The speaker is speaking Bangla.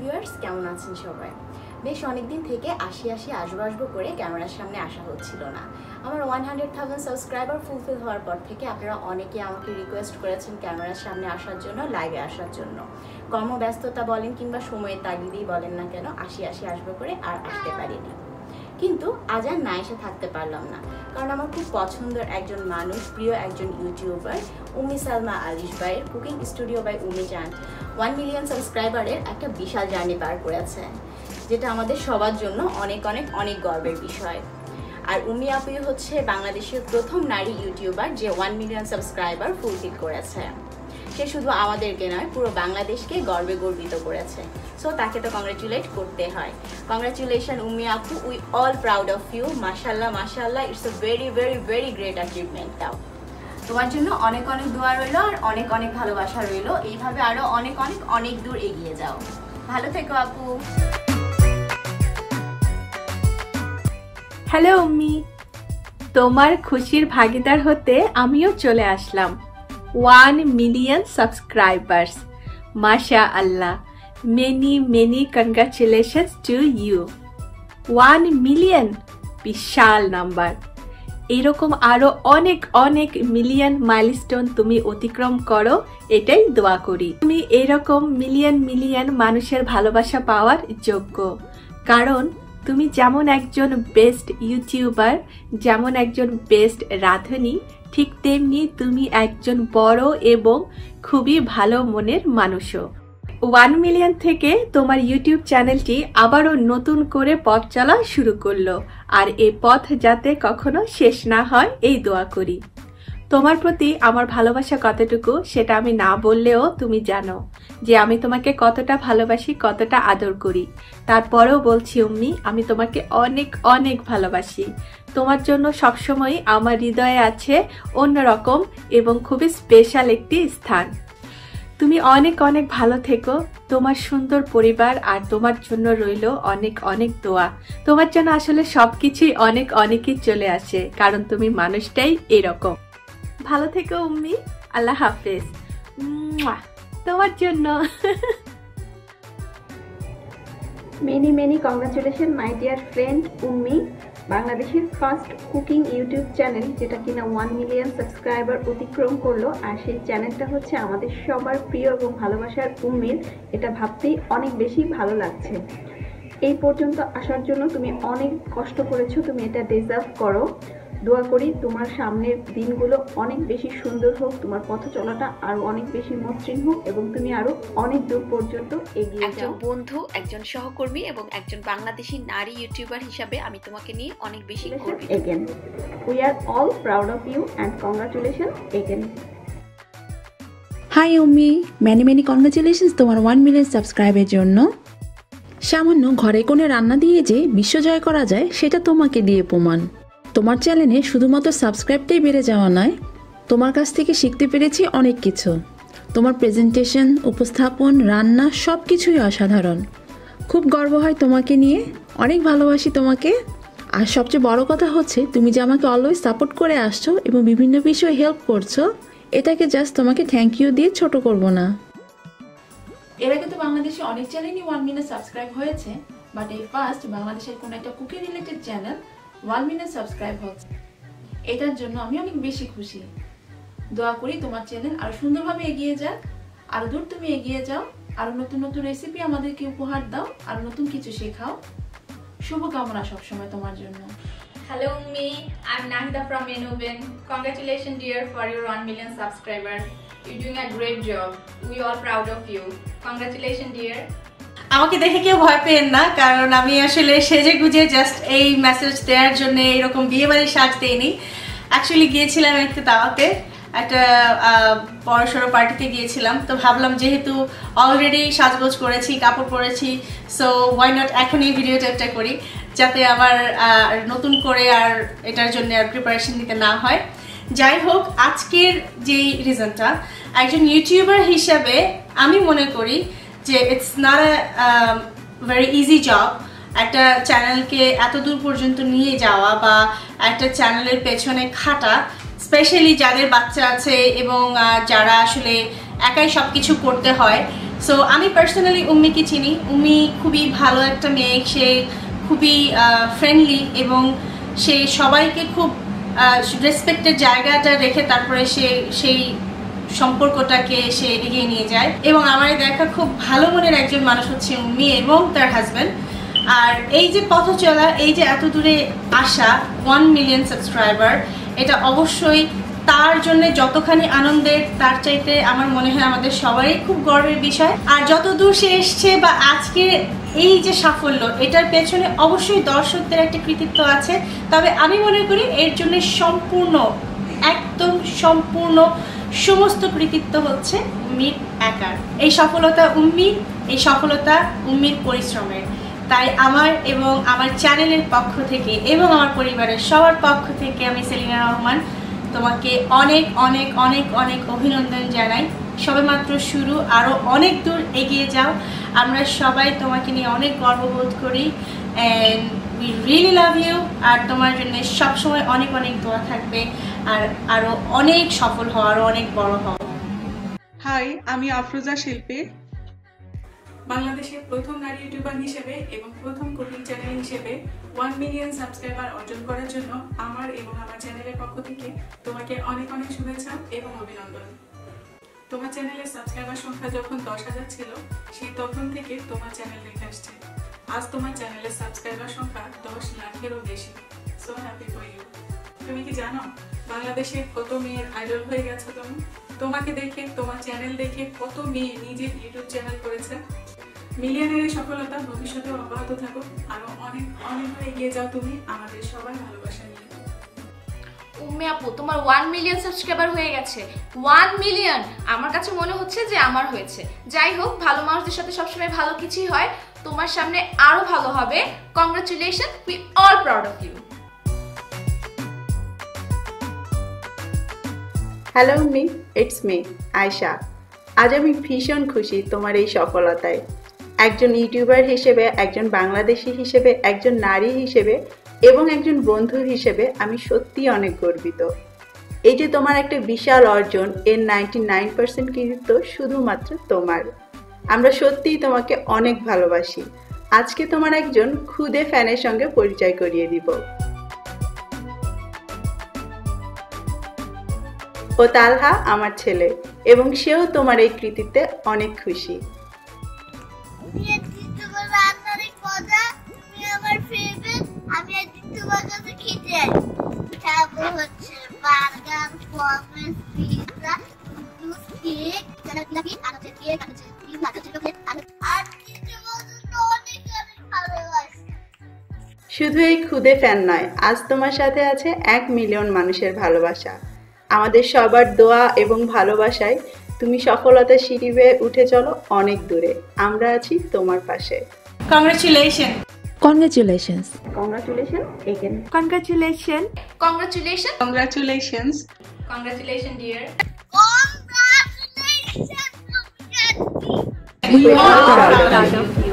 ভিউয়ার্স, কেমন আছেন সবাই? বেশ অনেকদিন থেকে আসি আসি আসব আসব করে ক্যামেরার সামনে আসা হচ্ছিল না। আমার one hundred thousand subscriber fulfil হওয়ার পর থেকে আপনারা অনেকে আমাকে রিকোয়েস্ট করেছেন ক্যামেরার সামনে আসার জন্য লাইভে আসার জন্য। কর্মব্যস্ততা বলেন কিংবা সময়ের তাগিদেই বলেন না কেন, আসি আসি আসব করে আর আসতে পারিনি। কিন্তু আজ আর না এসে থাকতে পারলাম না, কারণ আমার খুব পছন্দের একজন মানুষ, প্রিয় একজন ইউটিউবার উমি সালমা আলিশ ভাইয়ের কুকিং স্টুডিও বাই উমি চান ওয়ান মিলিয়ন সাবস্ক্রাইবারের একটা বিশাল জার্নি পার করেছে, যেটা আমাদের সবার জন্য অনেক অনেক অনেক গর্বের বিষয়। আর উমি আপুই হচ্ছে বাংলাদেশের প্রথম নারী ইউটিউবার যে ওয়ান মিলিয়ন সাবস্ক্রাইবার ফুলফিল করেছে। সে শুধু আমাদেরকে নয়, পুরো বাংলাদেশকে গর্বে গর্বিত করেছে। সো তাকে তো কংগ্রেচুলেট করতে হয়। কংগ্রেচুলেশন উমি আপু we all proud of you মাশাল্লাহ মাশাল্লাহ it's a very very very great achievement তাও। তোমার জন্য অনেক অনেক দোয়া রইল আর অনেক অনেক ভালোবাসা রইল। এইভাবে আরও অনেক অনেক অনেক দূর এগিয়ে যাও। ভালো থেকো আপু। হ্যালো উম্মি, তোমার খুশির ভাগিদার হতে আমিও চলে আসলাম। ওয়ান মিলিয়ন সাবস্ক্রাইবার্স মাশা আল্লাহ many many congratulations to you one million Vishal number এরকম আরও অনেক অনেক মিলিয়ন মাইলস্টোন তুমি অতিক্রম করো, এটাই দোয়া করি। তুমি এরকম মিলিয়ন মিলিয়ন মানুষের ভালোবাসা পাওয়ার যোগ্য। কারণ তুমি যেমন একজন বেস্ট ইউটিউবার যেমন একজন বেস্ট রাঁধুনি, ঠিক তেমনি তুমি একজন বড় এবং খুবই ভালো মনের মানুষও। ওয়ান মিলিয়ন থেকে তোমার ইউটিউব চ্যানেলটি আবারও নতুন করে পথ চলা শুরু করল। আর এই পথ যাতে কখনো শেষ না হয়, এই দোয়া করি। তোমার প্রতি আমার ভালোবাসা কতটুকু, সেটা আমি না বললেও তুমি জানো যে আমি তোমাকে কতটা ভালোবাসি, কতটা আদর করি। তারপরেও বলছি, উম্মি, আমি তোমাকে অনেক অনেক ভালোবাসি। তোমার জন্য সবসময় আমার হৃদয়ে আছে অন্যরকম এবং খুবই স্পেশাল একটি স্থান। তুমি অনেক অনেক ভালো থেকো। তোমার সুন্দর পরিবার আর তোমার জন্য রইল অনেক অনেক দোয়া। তোমার জন্য আসলে সবকিছুই অনেক অনেকই চলে আসে, কারণ তুমি মানুষটাই এরকম। ভালো থেকো, উম্মি। আল্লাহ হাফেজ। তোমার জন্য। Many many congratulation my dear friend Ummi. বাংলাদেশের ফার্স্ট কুকিং ইউটিউব চ্যানেল, যেটা কিনা ওয়ান মিলিয়ন সাবস্ক্রাইবার অতিক্রম করল, আর সেই চ্যানেলটা হচ্ছে আমাদের সবার প্রিয় এবং ভালোবাসার উম্মিল এটা ভাবতেই অনেক বেশি ভালো লাগছে। এই পর্যন্ত আসার জন্য তুমি অনেক কষ্ট করেছ, তুমি এটা ডিজার্ভ করো। দোয়া করি তোমার সামনের দিনগুলো অনেক বেশি সুন্দর হোক তোমার পথ চলাটা আরও অনেক বেশি মসৃণ হোক এবং তুমি আরও অনেক দূর পর্যন্ত এগিয়ে একজন যাও। বন্ধু একজন সহকর্মী এবং একজন বাংলাদেশি নারী ইউটিউবার হিসাবে আমি তোমাকে নিয়ে অনেক বেশি গর্বিত। again. We are all proud of you and congratulations again. Hi Ammi many many congratulations তোমার ওয়ান মিলিয়ন সাবস্ক্রাইবের জন্য। সামান্য ঘরে কোণে রান্না দিয়ে যে বিশ্ব জয় করা যায় সেটা তোমাকে দিয়ে প্রমাণ। তোমার চ্যানেলে শুধুমাত্র সাবস্ক্রাইবটাই বেড়ে যাওয়া নয়, তোমার কাছ থেকে শিখতে পেরেছি অনেক কিছু। তোমার প্রেজেন্টেশন উপস্থাপন, রান্না সব কিছুই অসাধারণ। খুব গর্ব হয় তোমাকে নিয়ে, অনেক ভালোবাসি তোমাকে। আর সবচেয়ে বড় কথা হচ্ছে, তুমি যে আমাকে অলওয়েজ সাপোর্ট করে আসছো এবং বিভিন্ন বিষয়ে হেল্প করছ, এটাকে জাস্ট তোমাকে থ্যাংক ইউ দিয়ে ছোট করব না। এর আগে তো বাংলাদেশে অনেক চ্যানেলই ওয়ান মিলিয়ন সাবস্ক্রাইব হয়েছে বাট এই ফার্স্ট বাংলাদেশের কোনো একটা cooking related channel one minute subscribe হচ্ছে। এটার জন্য আমি অনেক বেশি খুশি। দোয়া করি তোমার চ্যানেল আরও সুন্দরভাবে এগিয়ে যাক, আরও দূর তুমি এগিয়ে যাও, আরও নতুন নতুন রেসিপি আমাদেরকে উপহার দাও, আরও নতুন কিছু শেখাও। শুভকামনা সবসময় তোমার জন্য। Hello Ummi I am Nahida from ইনুবেন congratulation dear for your one million subscriber you doing a great job we all proud of you congratulation dear আমাকে দেখে কেউ ভয় পেন না, কারণ আমি আসলে সেজে গুজে জাস্ট এই মেসেজ দেওয়ার জন্য এরকম বিয়ে বাড়ির সাজ দেইনি। অ্যাকচুয়ালি গিয়েছিলাম একটা দাওয়াতে, একটা বড়সড় পার্টিতে গিয়েছিলাম। তো ভাবলাম যেহেতু অলরেডি সাজগোজ করেছি, কাপড় পরেছি সো ওয়াই নট এখন এই ভিডিওটা একটা করি, যাতে আবার নতুন করে আর এটার জন্য আর প্রিপারেশন নিতে না হয়। যাই হোক, আজকের যেই রিজনটা একজন ইউটিউবার হিসাবে আমি মনে করি যে it's not a very easy job একটা চ্যানেলকে এত দূর পর্যন্ত নিয়ে যাওয়া বা একটা চ্যানেলের পেছনে খাটা স্পেশালি যাদের বাচ্চা আছে এবং যারা আসলে একাই সব কিছু করতে হয়। সো আমি পার্সোনালি উম্মিকে চিনি। উম্মি খুবই ভালো একটা মেয়ে। সে খুবই ফ্রেন্ডলি এবং সে সবাইকে খুব রেসপেক্টের জায়গাটা রেখে তারপরে সে, সেই সম্পর্কটাকে সে এগিয়ে নিয়ে যায়। এবং আমার দেখা খুব ভালো মনের একজন মানুষ হচ্ছে উম্মি এবং তার হাজব্যান্ড আর এই যে পথ চলা, এই যে এত দূরে আসা ওয়ান মিলিয়ন সাবস্ক্রাইবার এটা অবশ্যই তার জন্য যতখানি আনন্দের, তার চাইতে আমার মনে হয় আমাদের সবারই খুব গর্বের বিষয়। আর যত দূর সে এসছে বা আজকে এই যে সাফল্য, এটার পেছনে অবশ্যই দর্শকদের একটা কৃতিত্ব আছে। তবে আমি মনে করি এর জন্য সম্পূর্ণ একদম সম্পূর্ণ সমস্ত কৃতিত্ব হচ্ছে উম্মির একার। এই সফলতা উম্মির এই সফলতা উম্মির পরিশ্রমের। তাই আমার এবং আমার চ্যানেলের পক্ষ থেকে এবং আমার পরিবারের সবার পক্ষ থেকে আমি সেলিনা রহমান তোমাকে অনেক অনেক অনেক অনেক অভিনন্দন জানাই। সবেমাত্র শুরু আরও অনেক দূর এগিয়ে যাও। আমরা সবাই তোমাকে নিয়ে অনেক গর্ববোধ করি। And we really love you আর তোমার জন্য সবসময় অনেক অনেক দোয়া থাকবে আর আরও অনেক সফল হও আরও অনেক বড় হও। হাই আমি আফরোজা শিল্পী। বাংলাদেশের প্রথম নারী ইউটিউবার হিসেবে এবং প্রথম কুকিং চ্যানেল হিসেবে ওয়ান মিলিয়ন সাবস্ক্রাইবার অর্জন করার জন্য আমার এবং আমার চ্যানেলের পক্ষ থেকে তোমাকে অনেক অনেক শুভেচ্ছা এবং অভিনন্দন। তোমার চ্যানেলের সাবস্ক্রাইবার সংখ্যা যখন দশ হাজার ছিল সেই তখন থেকে তোমার চ্যানেল দেখে আসছে আজ তোমার চ্যানেলের সাবস্ক্রাইবার সংখ্যা দশ লাখেরও বেশি। সো হ্যাপি ফর ইউ তুমি কি জানো, বাংলাদেশে কত মেয়ের আইডল হয়ে গেছো তুমি? তোমাকে দেখে, তোমার চ্যানেল দেখে কত মেয়ে নিজের ইউটিউব চ্যানেল করেছে? মিলিয়নের সফলতা ভবিষ্যতে অব্যাহত থাকো আরও অনেক অনেক এগিয়ে যাও তুমি। আমাদের সবাই ভালোবাসা নিয়ে। উম্মে আপু, তোমার ওয়ান মিলিয়ন সাবস্ক্রাইবার হয়ে গেছে। ওয়ান মিলিয়ন আমার কাছে মনে হচ্ছে যে আমার হয়েছে। যাই হোক, ভালো মানুষদের সাথে সবসময় ভালো কিছুই হয়। তোমার সামনে আরও ভালো হবে। Congratulation we all proud of you hello me it's me Ayesha আজ আমি ভীষণ খুশি তোমার এই সফলতায়। একজন ইউটিউবার হিসেবে, একজন বাংলাদেশি হিসেবে, একজন নারী হিসেবে এবং একজন বন্ধু হিসেবে আমি সত্যি অনেক গর্বিত। এই যে তোমার একটা বিশাল অর্জন, এর নাইনটি নাইন পার্সেন্ট কৃতিত্ব শুধুমাত্র তোমার। আমরা সত্যিই তোমাকে অনেক ভালোবাসি। আজকে তোমার একজন খুদে ফ্যানের সঙ্গে পরিচয় করিয়ে দিব। ও তালহা আমার ছেলে, এবং সেও তোমার এই কৃতিত্বে অনেক খুশি। শুধু এই খুদে ফ্যান নয়, আজ তোমার সাথে আছে এক মিলিয়ন মানুষের ভালোবাসা। আমাদের সবার দোয়া এবং ভালোবাসায় তুমি সফলতা সিঁড়ি উঠে চলো অনেক দূরে। আমরা আছি তোমার পাশে। Congratulation congratulations congratulation again congratulation congratulation congratulations congratulation dear Congratulations! We are proud of you.